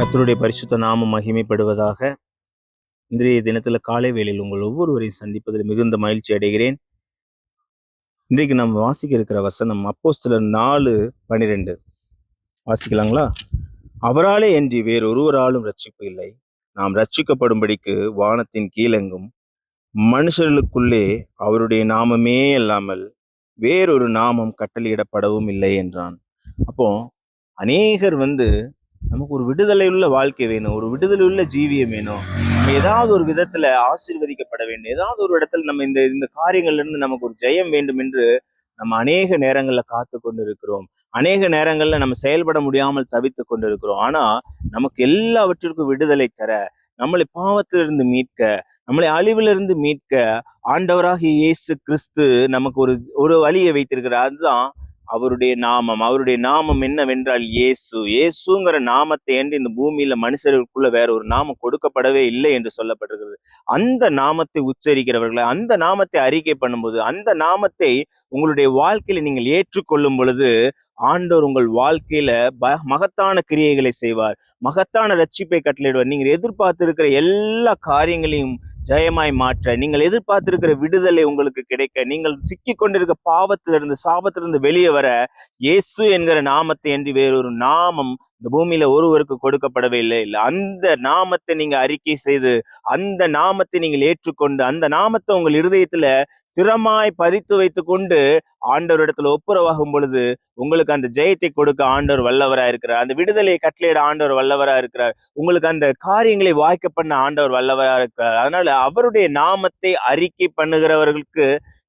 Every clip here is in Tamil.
கத்தருடைய பரிசுத்த நாமம் மகிமைப்படுவதாக இன்றைய தினத்துல காலை வேளையில் உங்கள் ஒவ்வொருவரையும் சந்திப்பதில் மிகுந்த மகிழ்ச்சி அடைகிறேன். இன்றைக்கு நாம் வாசிக்க இருக்கிற வசனம் அப்போஸ்தலர் நாலு பனிரெண்டு. வாசிக்கலாங்களா? அவராலே என்று வேறொருவராலும் ரட்சிப்பு இல்லை. நாம் ரட்சிக்கப்படும்படிக்கு வானத்தின் கீழெங்கும் மனுஷர்களுக்குள்ளே அவருடைய நாமமே அல்லாமல் வேறொரு நாமம் கட்டளையிடப்படவும் இல்லை என்றான். அப்போ அநேகர் வந்து நமக்கு ஒரு விடுதலை உள்ள வாழ்க்கை வேணும் ஒரு விடுதலை உள்ள ஜீவியம் வேணும். நம்ம ஏதாவது ஒரு விதத்துல ஆசீர்வதிக்கப்பட வேண்டும். ஏதாவது ஒரு இடத்துல நம்ம இந்த இந்த காரியங்கள்ல இருந்து நமக்கு ஒரு ஜெயம் வேண்டும் என்று நம்ம அநேக நேரங்கள்ல காத்து கொண்டு இருக்கிறோம் அநேக நேரங்கள்ல நம்ம செயல்பட முடியாமல் தவித்து கொண்டு இருக்கிறோம் ஆனா நமக்கு எல்லாவற்றிற்கும் விடுதலை தர நம்மளை பாவத்திலிருந்து மீட்க நம்மளை அழிவிலிருந்து மீட்க ஆண்டவராகிய இயேசு கிறிஸ்து நமக்கு ஒரு ஒரு வழியை வைத்திருக்கிறார். அதுதான் அவருடைய நாமம் அவருடைய நாமம் என்னவென்றால் இயேசு. இயேசுங்கிற நாமத்தை என்று இந்த பூமியில மனுஷர்களுக்குள்ள வேற ஒரு நாமம் கொடுக்கப்படவே இல்லை என்று சொல்லப்பட்டிருக்கிறது. அந்த நாமத்தை உச்சரிக்கிறவர்களை அந்த நாமத்தை அறிக்கை பண்ணும்போது அந்த நாமத்தை உங்களுடைய வாழ்க்கையில நீங்கள் ஏற்றுக்கொள்ளும் பொழுது ஆண்டோர் உங்கள் வாழ்க்கையில ப- மகத்தான கிரியைகளை செய்வார். மகத்தான ரட்சிப்பை கட்டளையிடுவார். நீங்கள் எதிர்பார்த்திருக்கிற எல்லா காரியங்களையும் ஜெயமாய் மாற்ற நீங்கள் எதிர்பார்த்திருக்கிற விடுதலை உங்களுக்கு கிடைக்க நீங்கள் சிக்கி கொண்டிருக்க பாவத்திலிருந்து சாபத்திலிருந்து வெளியே வர இயேசு என்கிற நாமத்தை என்று வேறொரு நாமம் இந்த பூமியில ஒருவருக்கு கொடுக்கப்படவே இல்லை. இல்லை அந்த நாமத்தை நீங்க அறிக்கை செய்து அந்த நாமத்தை நீங்கள் ஏற்றுக்கொண்டு அந்த நாமத்தை உங்கள் இருதயத்துல சிரமாய் பதித்து வைத்து கொண்டு ஆண்டவரிடத்துல ஒப்புரவாகும் பொழுது உங்களுக்கு அந்த ஜெயத்தை கொடுக்க ஆண்டவர் வல்லவரா இருக்கிறார். அந்த விடுதலையை கட்டளையிட ஆண்டவர் வல்லவரா இருக்கிறார். உங்களுக்கு அந்த காரியங்களை வாய்க்க பண்ண ஆண்டவர் வல்லவரா இருக்கிறார். அதனால அவருடைய நாமத்தை அறிக்கை பண்ணுகிறவர்களுக்கு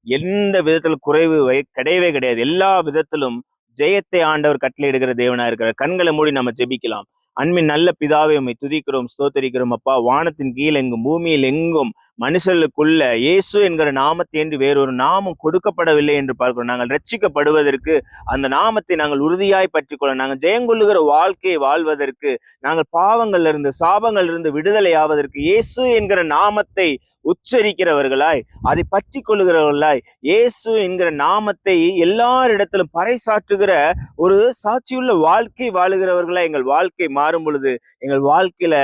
எந்த விதத்தில் குறைவு கிடையவே கிடையாது. எல்லா விதத்திலும் ஜெயத்தை ஆண்டவர் கட்டளையிடுகிற தேவனா இருக்கிறார் கண்களை மூடி நம்ம ஜெபிக்கலாம். அன்பின் நல்ல பிதாவை உண்மை துதிக்கிறோம் ஸ்தோத்தரிக்கிறோம் அப்பா. வானத்தின் கீழ் எங்கும் பூமியில் எங்கும் மனுஷர்களுக்குள்ள இயேசு என்கிற நாமத்தை என்று வேறொரு நாமம் கொடுக்கப்படவில்லை என்று பார்க்கிறோம். நாங்கள் ரட்சிக்கப்படுவதற்கு அந்த நாமத்தை நாங்கள் உறுதியாய் பற்றிக்கொள்ள நாங்கள் ஜெயங்கொள்ளுகிற வாழ்க்கையை வாழ்வதற்கு நாங்கள் பாவங்கள்ல இருந்து சாபங்கள்ல இருந்து விடுதலை ஆவதற்கு இயேசு என்கிற நாமத்தை உச்சரிக்கிறவர்களாய் அதை பற்றி கொள்ளுகிறவர்களாய் இயேசு என்கிற நாமத்தை எல்லாரிடத்திலும் பறைசாற்றுகிற ஒரு சாட்சியுள்ள வாழ்க்கை வாழுகிறவர்களாய் எங்கள் வாழ்க்கை மாறும் பொழுது எங்கள் வாழ்க்கையில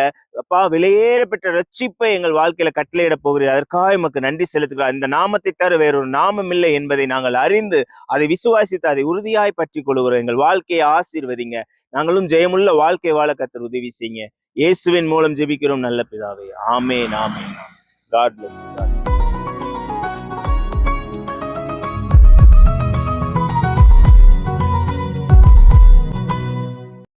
அப்பா வெளியேறப்பட்ட ரட்சிப்பை எங்கள் வாழ்க்கையில கட்டளையிட போகிறீர். அதற்காக எமக்கு நன்றி செலுத்துகிறோம் இந்த நாமத்தை தர வேறொரு நாமம் இல்லை என்பதை நாங்கள் அறிந்து அதை விசுவாசித்து அதை உறுதியாய் பற்றி கொள்கிறோம் எங்கள் வாழ்க்கையை ஆசீர்வதிங்க. நாங்களும் ஜெயமுள்ள வாழ்க்கை வாழ கத்தர் உதவி செய்யுங்க. இயேசுவின் மூலம் ஜெபிக்கிறோம். நல்ல பிதாவே. ஆமே நாமே காட் பிளஸ்